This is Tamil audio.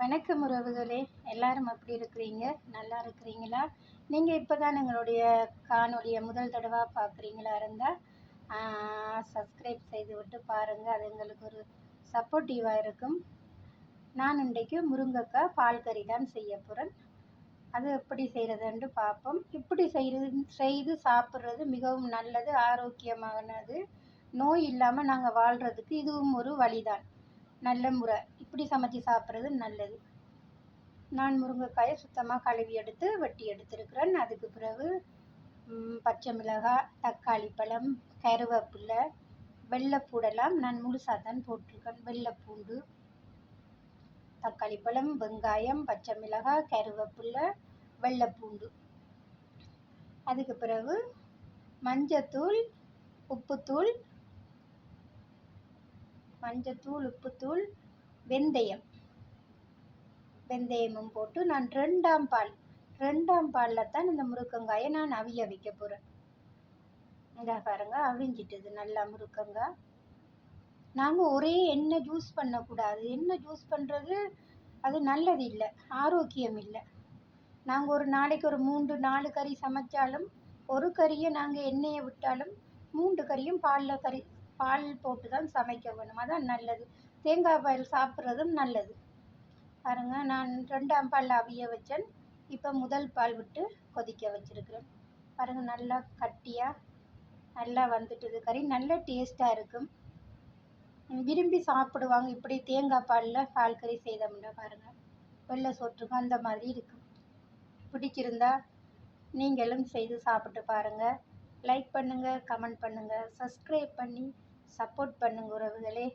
வணக்கம் உறவுகளே. எல்லாரும் எப்படி இருக்கிறீங்க? நல்லா இருக்கிறீங்களா? நீங்கள் இப்போ தான் எங்களுடைய காணொலியை முதல் தடவை பார்க்குறீங்களா இருந்தால் சப்ஸ்கிரைப் செய்து விட்டு பாருங்கள் அது எங்களுக்கு ஒரு சப்போர்ட்டிவாக இருக்கும். நான் இன்றைக்கு முருங்கைக்காய் பால் கறி தான் செய்ய போகிறேன் அது எப்படி செய்கிறதுன்ட்டு பார்ப்போம். இப்படி செய்கிறது செய்து சாப்பிட்றது மிகவும் நல்லது ஆரோக்கியமானது. நோய் இல்லாமல் நாங்கள் வாழ்கிறதுக்கு இதுவும் ஒரு வழிதான். நல்ல முறை. இப்படி சமைச்சி சாப்பிட்றது நல்லது. நான் முருங்கைக்காயை சுத்தமாக கழுவி எடுத்து வெட்டி எடுத்திருக்கிறேன். அதுக்கு பிறகு பச்சை மிளகாய் தக்காளி பழம் கருவேப்பிலை வெள்ளைப்பூடெல்லாம் நான் முழுசாக தான் போட்டிருக்கேன். வெள்ளைப்பூண்டு தக்காளி பழம் வெங்காயம் பச்சை மிளகாய் கருவேப்பிலை வெள்ளைப்பூண்டு. அதுக்கு பிறகு மஞ்சத்தூள் உப்புத்தூள் மஞ்சத்தூள் உப்புத்தூள் வெந்தயம். வெந்தயமும் போட்டு நான் ரெண்டாம் பால் ரெண்டாம் பாலில் தான் இந்த முருக்கங்காயை நான் அவிய வைக்க போகிறேன் இந்த பாருங்க அவிஞ்சிட்டது நல்லா முருக்கங்காய் நாங்கள் ஒரே எண்ணெய் ஜூஸ் பண்ணக்கூடாது. எண்ணெய் ஜூஸ் பண்ணுறது அது நல்லது இல்லை ஆரோக்கியம் இல்லை. நாங்கள் ஒரு நாளைக்கு ஒரு மூன்று நாலு கறி சமைச்சாலும் ஒரு கறியை நாங்கள் எண்ணெயை விட்டாலும் மூன்று கறியும் பாலில் கறி பால் போட்டு தான் சமைக்க வேணும். அதான் நல்லது. தேங்காய் பால் சாப்பிட்றதும் நல்லது. பாருங்க நான் ரெண்டாம் பால் அவிய வச்சேன். இப்போ முதல் பால் விட்டு கொதிக்க வச்சுருக்கிறேன். பாருங்கள் நல்லா கட்டியாக நல்லா வந்துட்டுது. கறி நல்ல டேஸ்ட்டாக இருக்கும். விரும்பி சாப்பிடுவாங்க. இப்படி தேங்காய் பாலில் பால் கறி செய்தோம்னா பாருங்கள் வெள்ளை சோற்றுக்கும் அந்த மாதிரி இருக்கும். பிடிச்சிருந்தா நீங்களும் செய்து சாப்பிட்டு பாருங்கள் லைக் பண்ணுங்கள் கமெண்ட் பண்ணுங்கள் சப்ஸ்கிரைப் பண்ணி சப்போர்ட் பண்ணுங்க உறவுகளே.